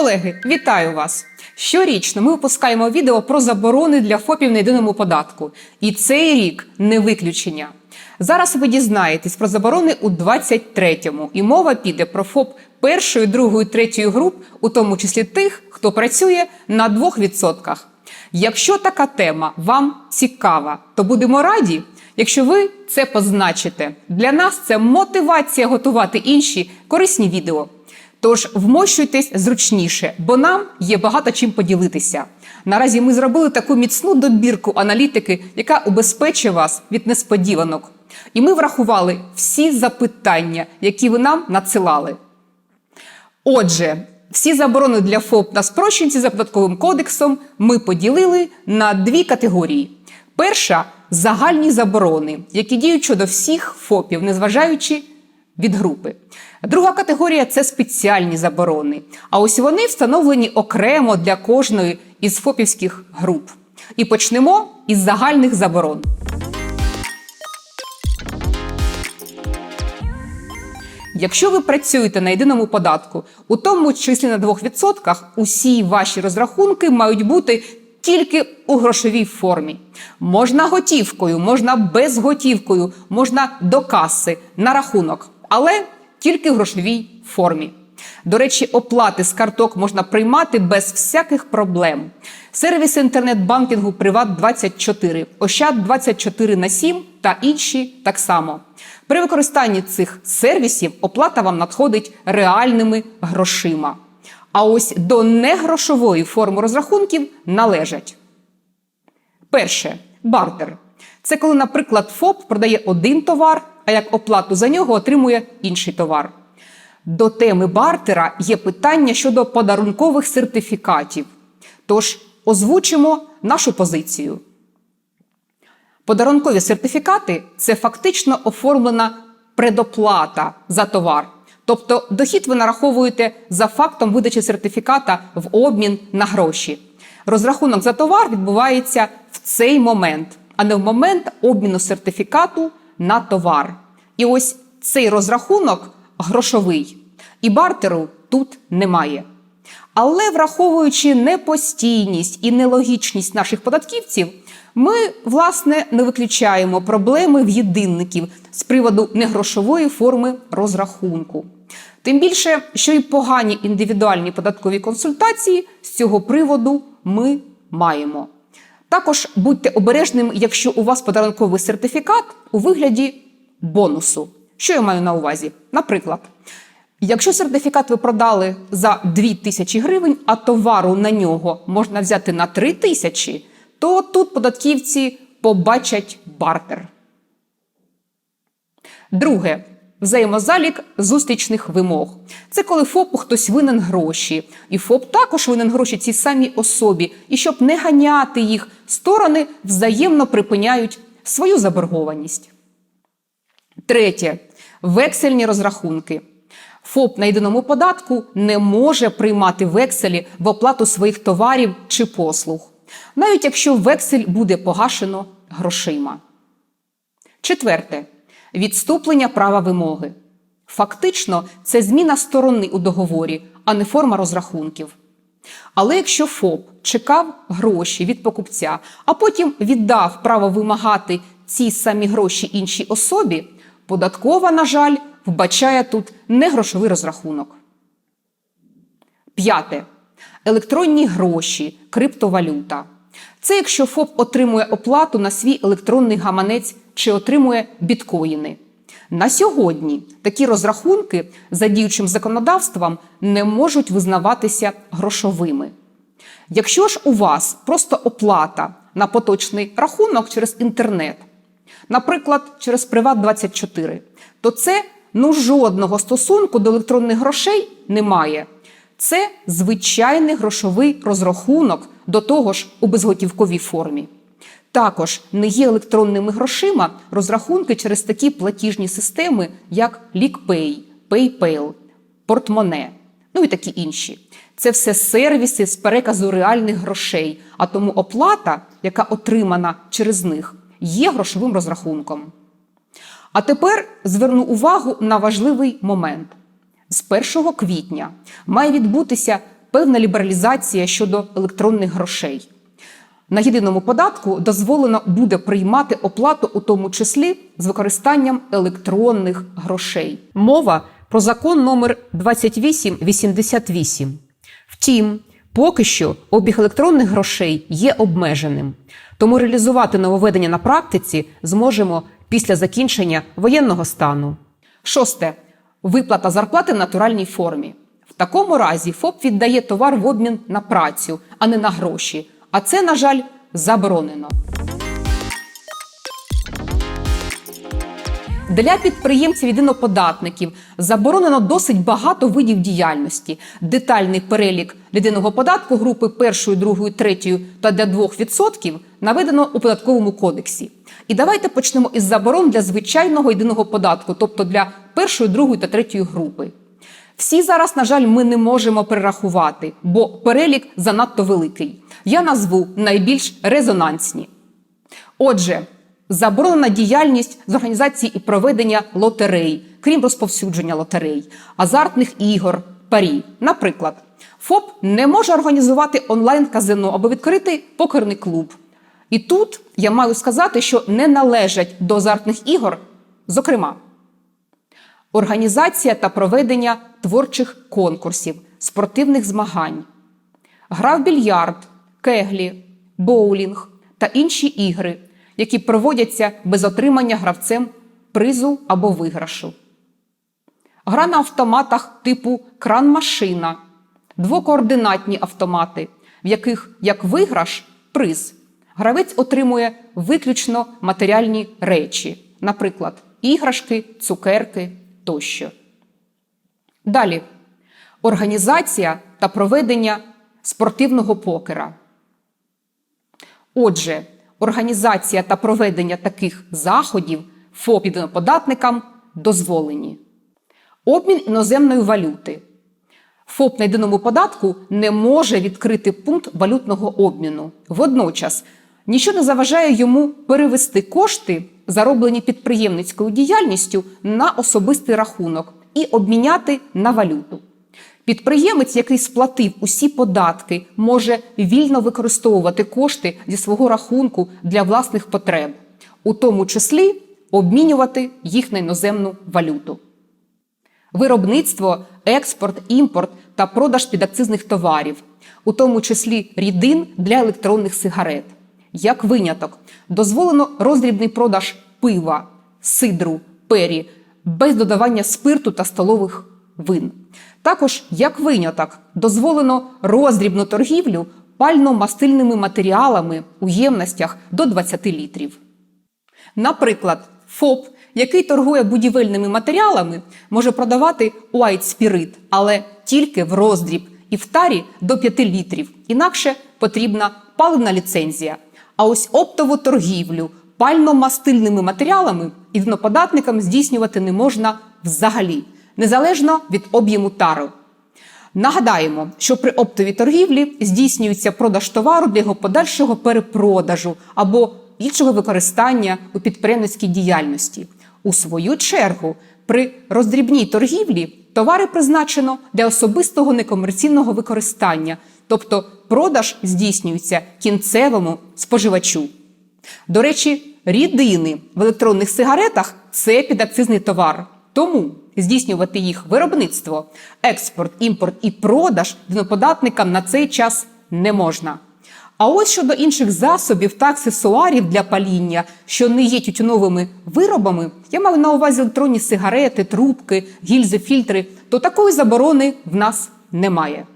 Колеги, вітаю вас! Щорічно ми випускаємо відео про заборони для ФОПів на єдиному податку. І цей рік не виключення. Зараз ви дізнаєтесь про заборони у 23-му, і мова піде про ФОП першої, другої, третьої груп, у тому числі тих, хто працює на 2%. Якщо така тема вам цікава, то будемо раді, якщо ви це позначите. Для нас це мотивація готувати інші корисні відео. Тож вмощуйтесь зручніше, бо нам є багато чим поділитися. Наразі ми зробили таку міцну добірку аналітики, яка убезпечує вас від несподіванок. І ми врахували всі запитання, які ви нам надсилали. Отже, всі заборони для ФОП на спрощенці за податковим кодексом ми поділили на дві категорії. Перша загальні заборони, які діють щодо всіх ФОПів, незважаючи від групи. Друга категорія це спеціальні заборони. А ось вони встановлені окремо для кожної із ФОПівських груп. І почнемо із загальних заборон. Якщо ви працюєте на єдиному податку, у тому числі на 2%, усі ваші розрахунки мають бути тільки у грошовій формі. Можна готівкою, можна безготівкою, можна до каси, на рахунок, але тільки в грошовій формі. До речі, оплати з карток можна приймати без всяких проблем. Сервіси інтернет-банкінгу Приват 24, Ощад 24 на 7 та інші так само. При використанні цих сервісів оплата вам надходить реальними грошима. А ось до негрошової форми розрахунків належать. Перше бартер. Це коли, наприклад, ФОП продає один товар, а як оплату за нього отримує інший товар. До теми бартера є питання щодо подарункових сертифікатів. Тож озвучимо нашу позицію. Подарункові сертифікати це фактично оформлена предоплата за товар. Тобто дохід ви нараховуєте за фактом видачі сертифіката в обмін на гроші. Розрахунок за товар відбувається в цей момент, а не в момент обміну сертифікату на товар. І ось цей розрахунок грошовий. І бартеру тут немає. Але враховуючи непостійність і нелогічність наших податківців, ми, власне, не виключаємо проблеми в єдинників з приводу негрошової форми розрахунку. Тим більше, що і погані індивідуальні податкові консультації з цього приводу ми маємо. Також будьте обережними, якщо у вас подарунковий сертифікат у вигляді бонусу. Що я маю на увазі? Наприклад, якщо сертифікат ви продали за 2 тисячі гривень, а товару на нього можна взяти на 3 тисячі, то тут податківці побачать бартер. Друге. Взаємозалік зустрічних вимог. Це коли ФОПу хтось винен гроші, і ФОП також винен гроші цій самій особі. І щоб не ганяти їх, сторони взаємно припиняють свою заборгованість. Третє вексельні розрахунки. ФОП на єдиному податку не може приймати векселі в оплату своїх товарів чи послуг, навіть якщо вексель буде погашено грошима. Четверте відступлення права вимоги. Фактично, це зміна сторони у договорі, а не форма розрахунків. Але якщо ФОП чекав гроші від покупця, а потім віддав право вимагати ці самі гроші іншій особі, податкова, на жаль, вбачає тут негрошовий розрахунок. П'яте. Електронні гроші, криптовалюта. Це якщо ФОП отримує оплату на свій електронний гаманець чи отримує біткоїни. На сьогодні такі розрахунки за діючим законодавством не можуть визнаватися грошовими. Якщо ж у вас просто оплата на поточний рахунок через інтернет, наприклад, через Приват 24, то це ну жодного стосунку до електронних грошей немає. Це звичайний грошовий розрахунок до того ж у безготівковій формі. Також не є електронними грошима розрахунки через такі платіжні системи, як LeakPay, PayPal, Портмоне, ну і такі інші. Це все сервіси з переказу реальних грошей, а тому оплата, яка отримана через них, є грошовим розрахунком. А тепер зверну увагу на важливий момент. З 1 квітня має відбутися певна лібералізація щодо електронних грошей. На єдиному податку дозволено буде приймати оплату, у тому числі з використанням електронних грошей. Мова про закон номер 2888. Втім, поки що обіг електронних грошей є обмеженим, тому реалізувати нововведення на практиці зможемо після закінчення воєнного стану. Шосте виплата зарплати в натуральній формі. Такому разі ФОП віддає товар в обмін на працю, а не на гроші. А це, на жаль, заборонено. Для підприємців єдиноподатників заборонено досить багато видів діяльності. Детальний перелік єдиного податку групи першої, другої, третьої та для 2% наведено у податковому кодексі. І давайте почнемо із заборон для звичайного єдиного податку, тобто для першої, другої та третьої групи. Всі зараз, на жаль, ми не можемо перерахувати, бо перелік занадто великий. Я назву найбільш резонансні. Отже, заборонена діяльність з організації і проведення лотерей, крім розповсюдження лотерей, азартних ігор, парі. Наприклад, ФОП не може організувати онлайн-казино або відкрити покерний клуб. І тут я маю сказати, що не належать до азартних ігор, зокрема, організація та проведення творчих конкурсів, спортивних змагань, гра в більярд, кеглі, боулінг та інші ігри, які проводяться без отримання гравцем призу або виграшу. Гра на автоматах типу кран-машина, двокоординатні автомати, в яких як виграш приз. Гравець отримує виключно матеріальні речі, наприклад, іграшки, цукерки тощо. Далі організація та проведення спортивного покера. Отже, організація та проведення таких заходів ФОП податникам дозволені. Обмін іноземної валюти. ФОП на єдиному податку не може відкрити пункт валютного обміну. Водночас нічого не заважає йому перевести кошти, зароблені підприємницькою діяльністю, на особистий рахунок і обміняти на валюту. Підприємець, який сплатив усі податки, може вільно використовувати кошти зі свого рахунку для власних потреб, у тому числі обмінювати їх на іноземну валюту. Виробництво, експорт, імпорт та продаж підакцизних товарів, у тому числі рідин для електронних сигарет. Як виняток, дозволено роздрібний продаж пива, сидру, пері без додавання спирту та столових вин. Також, як виняток, дозволено роздрібну торгівлю пально-мастильними матеріалами у ємностях до 20 літрів. Наприклад, ФОП, який торгує будівельними матеріалами, може продавати white spirit, але тільки в роздріб і в тарі до 5 літрів. Інакше потрібна паливна ліцензія. А ось оптову торгівлю пально-мастильними матеріалами ідноподатникам здійснювати не можна взагалі, незалежно від об'єму тару. Нагадаємо, що при оптовій торгівлі здійснюється продаж товару для його подальшого перепродажу або іншого використання у підприємницькій діяльності. У свою чергу, при роздрібній торгівлі товари призначено для особистого некомерційного використання, тобто продаж здійснюється кінцевому споживачу. До речі, рідини в електронних сигаретах це підакцизний товар. Тому здійснювати їх виробництво, експорт, імпорт і продаж виноподатникам на цей час не можна. А ось щодо інших засобів та аксесуарів для паління, що не є тютюновими виробами, я маю на увазі електронні сигарети, трубки, гільзи, фільтри, то такої заборони в нас немає.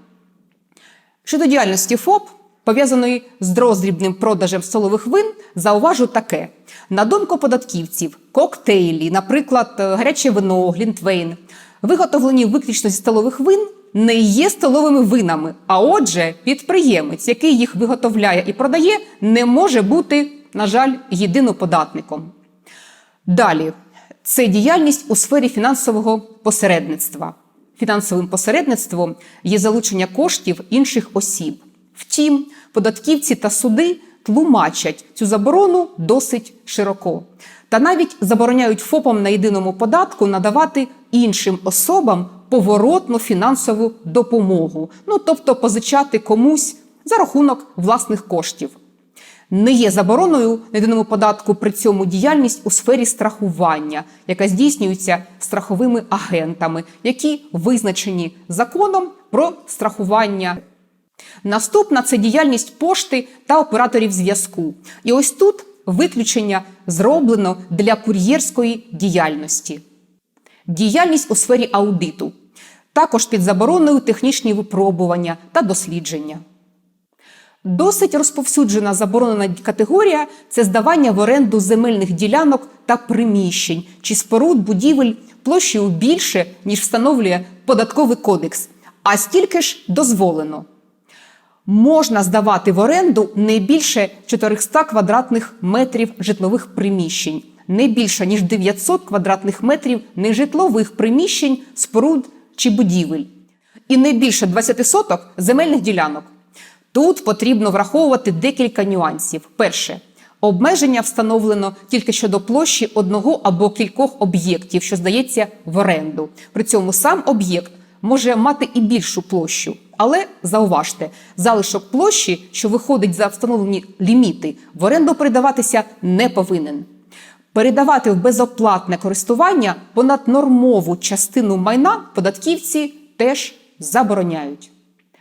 Щодо діяльності ФОП, пов'язаної з роздрібним продажем столових вин, зауважу таке: на думку податківців, коктейлі, наприклад, гаряче вино, глінтвейн, виготовлені виключно зі столових вин, не є столовими винами. А отже, підприємець, який їх виготовляє і продає, не може бути, на жаль, єдиноподатником. Далі, це діяльність у сфері фінансового посередництва. Фінансовим посередництвом є залучення коштів інших осіб. Втім, податківці та суди тлумачать цю заборону досить широко. Та навіть забороняють ФОПам на єдиному податку надавати іншим особам поворотну фінансову допомогу, ну тобто позичати комусь за рахунок власних коштів. Не є забороною на єдиному податку при цьому діяльність у сфері страхування, яка здійснюється страховими агентами, які визначені законом про страхування. Наступна це діяльність пошти та операторів зв'язку. І ось тут виключення зроблено для кур'єрської діяльності. Діяльність у сфері аудиту. Також під забороною технічні випробування та дослідження. Досить розповсюджена заборонена категорія це здавання в оренду земельних ділянок та приміщень чи споруд будівель площею більше, ніж встановлює податковий кодекс, а стільки ж дозволено. Можна здавати в оренду не більше 400 квадратних метрів житлових приміщень, не більше ніж 900 квадратних метрів нежитлових приміщень, споруд чи будівель, і не більше 20 соток земельних ділянок. Тут потрібно враховувати декілька нюансів. Перше, обмеження встановлено тільки щодо площі одного або кількох об'єктів, що здається в оренду. При цьому сам об'єкт може мати і більшу площу. Але зауважте, залишок площі, що виходить за встановлені ліміти, в оренду передаватися не повинен. Передавати в безоплатне користування понаднормову частину майна податківці теж забороняють.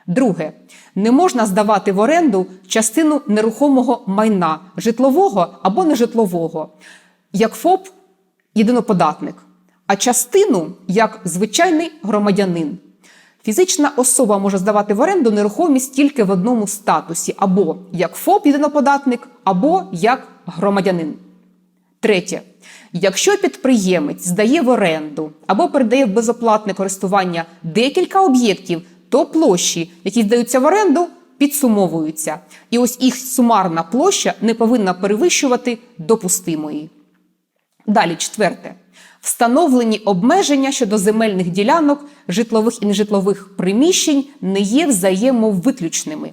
Друге, не можна здавати в оренду частину нерухомого майна житлового або нежитлового, як ФОП єдиноподатник, а частину як звичайний громадянин. Фізична особа може здавати в оренду нерухомість тільки в одному статусі, або як ФОП єдиноподатник, або як громадянин. Третє. Якщо підприємець здає в оренду або передає в безоплатне користування декілька об'єктів, то площі, які здаються в оренду, підсумовуються. І ось їх сумарна площа не повинна перевищувати допустимої. Далі, четверте. Встановлені обмеження щодо земельних ділянок, житлових і нежитлових приміщень не є взаємовиключними.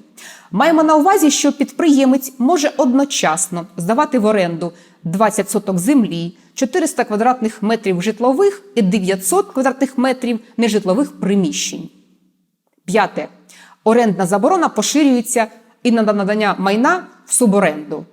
Маємо на увазі, що підприємець може одночасно здавати в оренду 20 соток землі, 400 квадратних метрів житлових і 900 квадратних метрів нежитлових приміщень. П'яте. Орендна заборона поширюється і на надання майна в суборенду.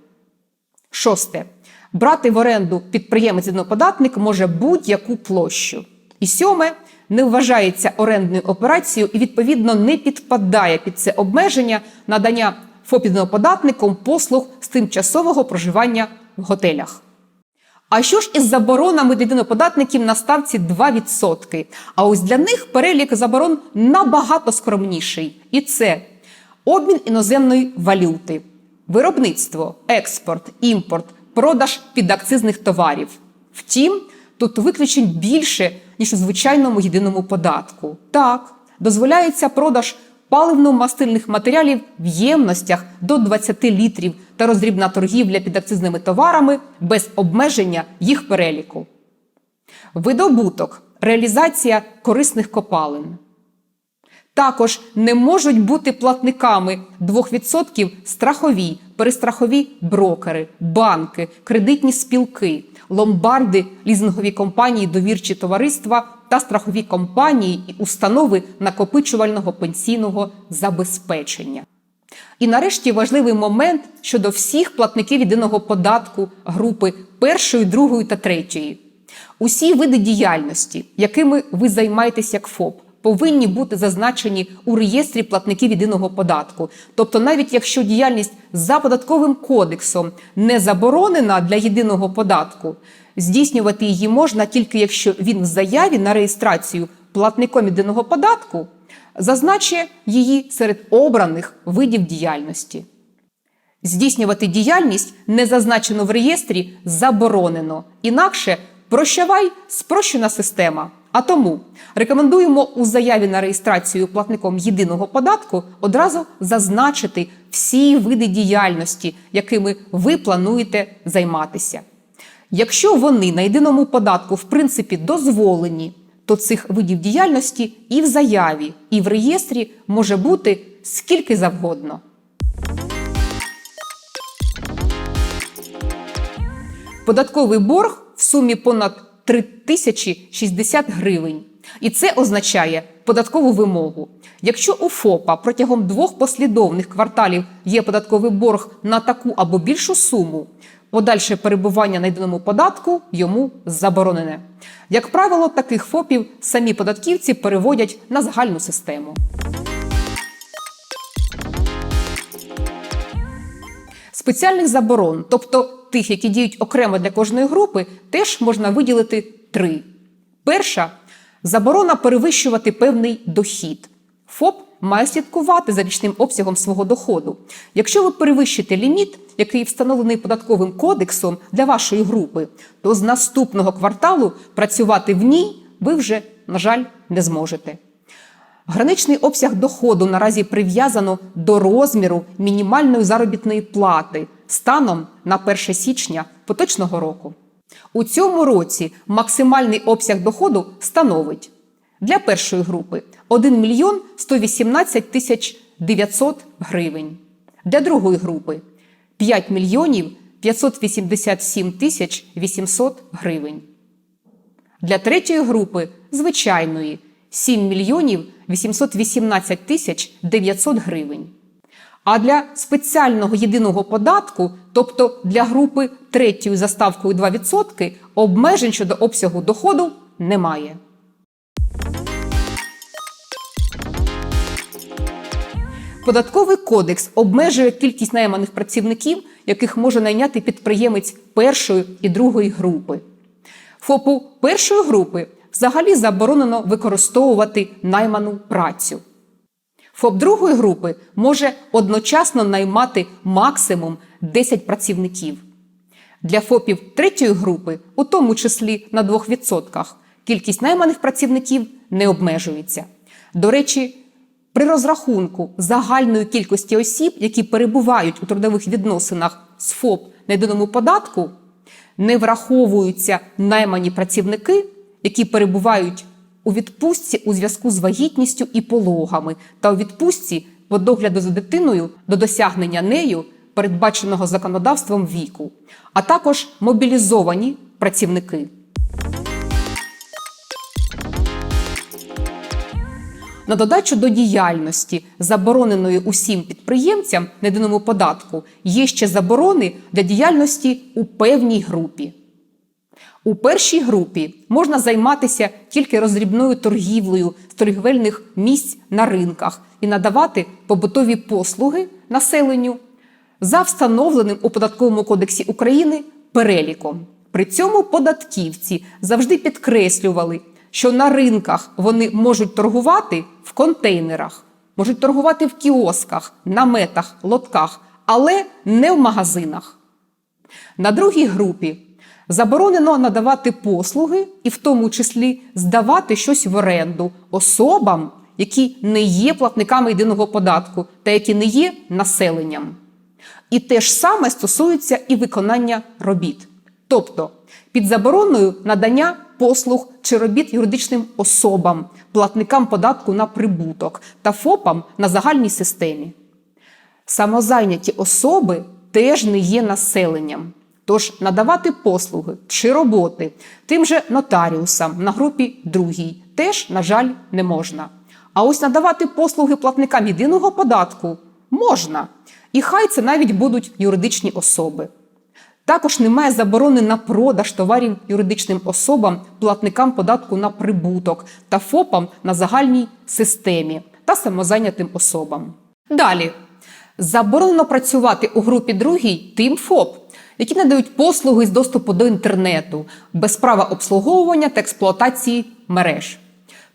Шосте. Брати в оренду підприємець податник може будь-яку площу. І сьоме не вважається орендною операцією і, відповідно, не підпадає під це обмеження надання ФОПідноподатником послуг з тимчасового проживання в готелях. А що ж із заборонами для єдиноподатників на ставці 2%? А ось для них перелік заборон набагато скромніший. І це обмін іноземної валюти, виробництво, експорт, імпорт, продаж підакцизних товарів. Втім, тут виключень більше, ніж у звичайному єдиному податку. Так, дозволяється продаж паливно-мастильних матеріалів в ємностях до 20 літрів та роздрібна торгівля підакцизними товарами без обмеження їх переліку. Видобуток, реалізація корисних копалин. Також не можуть бути платниками 2% страхові, перестрахові брокери, банки, кредитні спілки, ломбарди, лізингові компанії, довірчі товариства та страхові компанії і установи накопичувального пенсійного забезпечення. І нарешті важливий момент щодо всіх платників єдиного податку групи першої, другої та третьої. Усі види діяльності, якими ви займаєтесь як ФОП, повинні бути зазначені у реєстрі платників єдиного податку. Тобто, навіть якщо діяльність за податковим кодексом не заборонена для єдиного податку, здійснювати її можна тільки якщо він в заяві на реєстрацію платником єдиного податку зазначує її серед обраних видів діяльності. Здійснювати діяльність, не зазначену в реєстрі, заборонено. Інакше прощавай спрощена система. А тому рекомендуємо у заяві на реєстрацію платником єдиного податку одразу зазначити всі види діяльності, якими ви плануєте займатися. Якщо вони на єдиному податку в принципі дозволені, то цих видів діяльності і в заяві, і в реєстрі може бути скільки завгодно. Податковий борг в сумі понад 3060 гривень. І це означає податкову вимогу. Якщо у ФОПа протягом двох послідовних кварталів є податковий борг на таку або більшу суму, подальше перебування на єдиному податку йому заборонене. Як правило, таких ФОПів самі податківці переводять на загальну систему. Спеціальних заборон, тобто тих, які діють окремо для кожної групи, теж можна виділити три. Перша заборона перевищувати певний дохід. ФОП має слідкувати за річним обсягом свого доходу. Якщо ви перевищите ліміт, який встановлений податковим кодексом для вашої групи, то з наступного кварталу працювати в ній ви вже, на жаль, не зможете. Граничний обсяг доходу наразі прив'язано до розміру мінімальної заробітної плати станом на 1 січня поточного року. У цьому році максимальний обсяг доходу становить для першої групи 1 мільйон 118 тисяч 900 гривень, для другої групи 5 мільйонів 587 тисяч 800 гривень. Для третьої групи звичайної 7 мільйонів 818 тисяч 900 гривень. А для спеціального єдиного податку, тобто для групи третьої за ставкою 2%, обмежень щодо обсягу доходу немає. Податковий кодекс обмежує кількість найманих працівників, яких може найняти підприємець першої і другої групи. ФОПу першої групи взагалі заборонено використовувати найману працю. ФОП другої групи може одночасно наймати максимум 10 працівників. Для ФОПів третьої групи, у тому числі на 2%, кількість найманих працівників не обмежується. До речі, при розрахунку загальної кількості осіб, які перебувають у трудових відносинах з ФОП на єдиному податку, не враховуються наймані працівники, які перебувають у відпустці у зв'язку з вагітністю і пологами та у відпустці по догляду за дитиною до досягнення нею передбаченого законодавством віку, а також мобілізовані працівники. На додачу до діяльності, забороненої усім підприємцям на єдиному податку, є ще заборони для діяльності у певній групі. У першій групі можна займатися тільки розрібною торгівлею з торгівельних місць на ринках і надавати побутові послуги населенню за встановленим у податковому кодексі України переліком. При цьому податківці завжди підкреслювали, що на ринках вони можуть торгувати в контейнерах, можуть торгувати в кіосках, наметах, лотках, але не в магазинах. На другій групі заборонено надавати послуги і в тому числі здавати щось в оренду особам, які не є платниками єдиного податку та які не є населенням. І те ж саме стосується і виконання робіт. Тобто під забороною надання послуг чи робіт юридичним особам, платникам податку на прибуток та ФОПам на загальній системі. Самозайняті особи теж не є населенням. Тож надавати послуги чи роботи тим же нотаріусам на групі другій теж, на жаль, не можна. А ось надавати послуги платникам єдиного податку можна. І хай це навіть будуть юридичні особи. Також немає заборони на продаж товарів юридичним особам, платникам податку на прибуток та ФОПам на загальній системі та самозайнятим особам. Далі заборонено працювати у групі другій тим ФОП, які надають послуги з доступу до інтернету без права обслуговування та експлуатації мереж,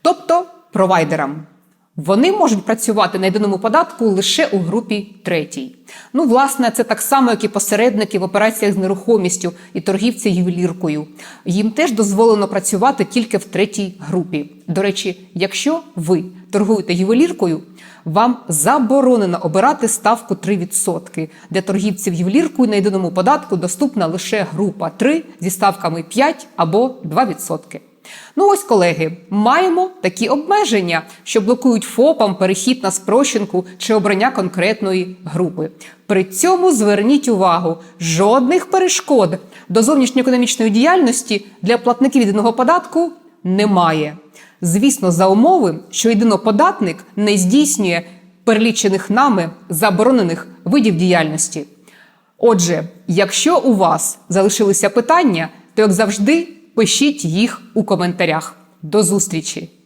тобто провайдерам. Вони можуть працювати на єдиному податку лише у групі третій. Ну, власне, це так само, як і посередники в операціях з нерухомістю і торгівці ювеліркою. Їм теж дозволено працювати тільки в третій групі. До речі, якщо ви торгуєте ювеліркою, вам заборонено обирати ставку 3%. Для торгівців ювеліркою на єдиному податку доступна лише група 3 зі ставками 5 або 2%. Ну ось, колеги, маємо такі обмеження, що блокують ФОПам перехід на спрощенку чи обрання конкретної групи. При цьому зверніть увагу, жодних перешкод до зовнішньоекономічної діяльності для платників єдиного податку немає. Звісно, за умови, що єдиноподатник не здійснює перелічених нами заборонених видів діяльності. Отже, якщо у вас залишилися питання, то як завжди пишіть їх у коментарях. До зустрічі!